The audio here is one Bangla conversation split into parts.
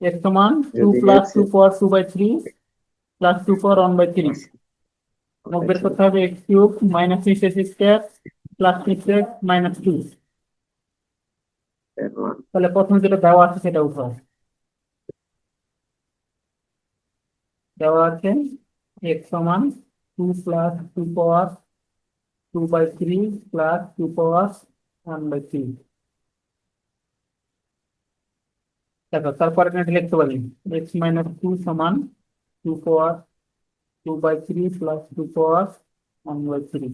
x সমান two plus two power two by three plus two power one by three আমাকে বের করতে হবে x cube minus six x square plus six x minus two তাহলে প্রথম যেটা দেওয়া আছে সেটা উঠাও। দেওয়া আছে এক্স সমান two plus two power two by three plus two power one by three দেখো তারপরে এটা লিখতে পারি। এক্স মাইনাস টু সমান two power two by three plus two power one by three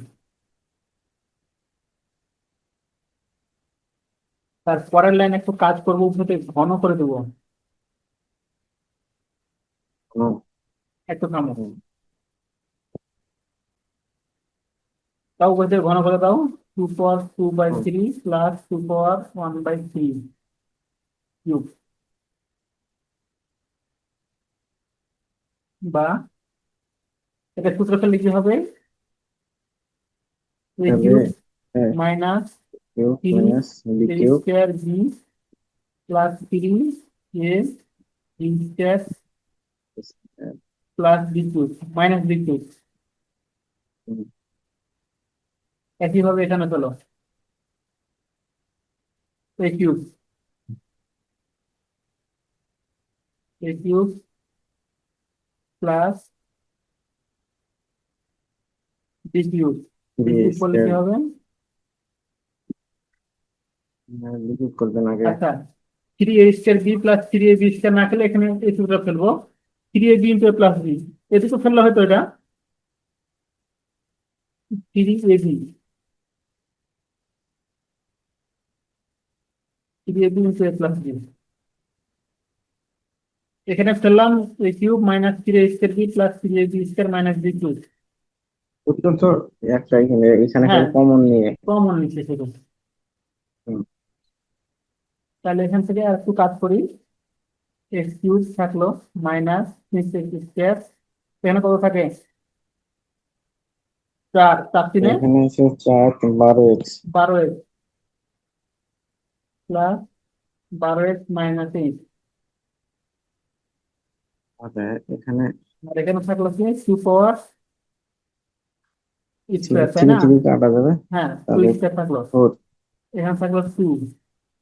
তার পরের লাইন একটু কাজ করব উপরে ঘন করে দেবো। একটু থামো তাও বলতে ঘন করে দাও। Two power two by three plus two power one by three cube বা এটা সূত্র ফেললে কি হবে। তাহলে হ্যাঁ। Minus q three minus b three q square b plus three a b square plus b cube minus b cube. হুম। একইভাবে এখানে চলো। A cube. A cube plus b cube b করলে কি হবে লিকুইড করবেন আগে আচ্ছা three a square b plus three a b square না খেলে এখানে এই সূত্রটা ফেলব। Three a b into plus b এটুকু ফেললে হয়তো এটা? Three a b three a b into a plus b এখানে ফেললাম a cube minus three square b plus three b square minus b cube. উত্তর তো একটা এখানে এখানে হ্যাঁ। কমন নিয়ে। কমন নিচ্ছে সেটা তাহলে এখান থেকে আর একটু কাজ করি। এক্স কিউব থাকল মাইনাস এক্স স্কোয়ার। এখানে কত থাকে? চার। চার তিনে? এখানে এসে চার বারো এক্স। বারো এক্স। প্লাস বারো এক্স মাইনাস এইট আচ্ছা এখানে আর এখানে থাকল কি? টু পাওয়ার স্কোয়ার তাই না? থ্রি কাটা যাবে? হ্যাঁ টু তাহলে স্কোয়ার থাকল ফোর এখানে থাকল টু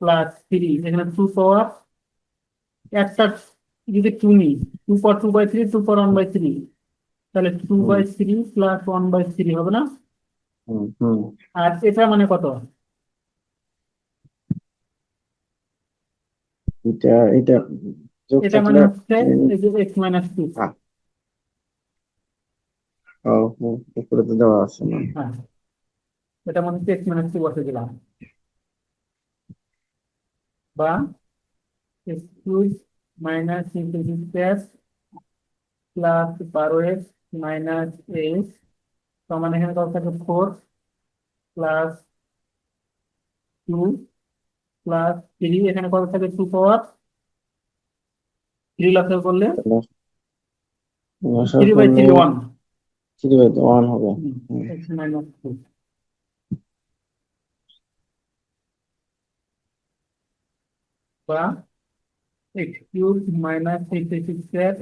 প্লাস থ্রি এখানে টু পাওয়ার একটা যদি টু নিই two power two by three two power one by three তাহলে two by three plus one by three হবে না? আর এটা মানে কত? এটা এটা এটা মানে হচ্ছে এক্স মাইনাস টু উপরে তো দেওয়া আছে না হ্যাঁ এটা মানে হচ্ছে এক্স মাইনাস টু বসে দিলাম বা x cube minus into square plus বারো এক্স মাইনাস এইট সমান এখানে কত থাকে four plus two plus three এখানে কত থাকে টু পাওয়ার থ্রি লক্ষ্য করলে three by three one three by one হবে। এক্স বা x cube minus six x square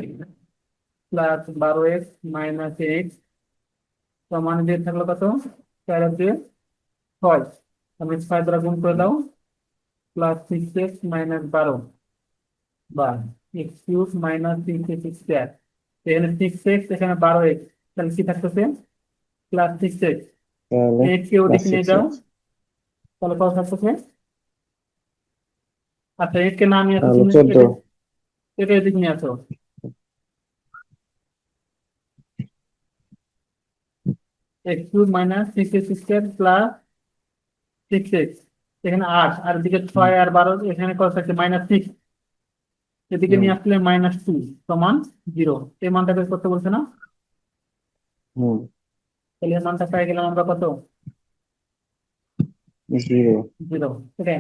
plus বারো এক্স মাইনাস এইট সমান দিয়ে থাকল কত? চার দিয়ে ছয়। আমি ছয় দ্বারা গুণ করে দাও প্লাস সিক্স এক্স মাইনাস বারো বা x cube minus six x square এখানে সিক্স এক্স এখানে বারো এক্স তাহলে কি থাকতেছে? প্লাস সিক্স এক্স এইট কে ওদিকে নিয়ে যাও তাহলে কত থাকতেছে? আচ্ছা এইট কে না নিয়ে আসো চোদ্দ। এটা এদিকে নিয়ে আসো। X cube minus six x square plus six x এখানে আট আর এদিকে ছয় আর বারো এখানে কত থাকছে? মাইনাস সিক্স এদিকে নিয়ে আসলে মাইনাস টু সমান জিরো এই মানটা বের করতে বলছে না? তাহলে মানটা পেয়ে গেলাম আমরা কত? জিরো জিরো সেটাই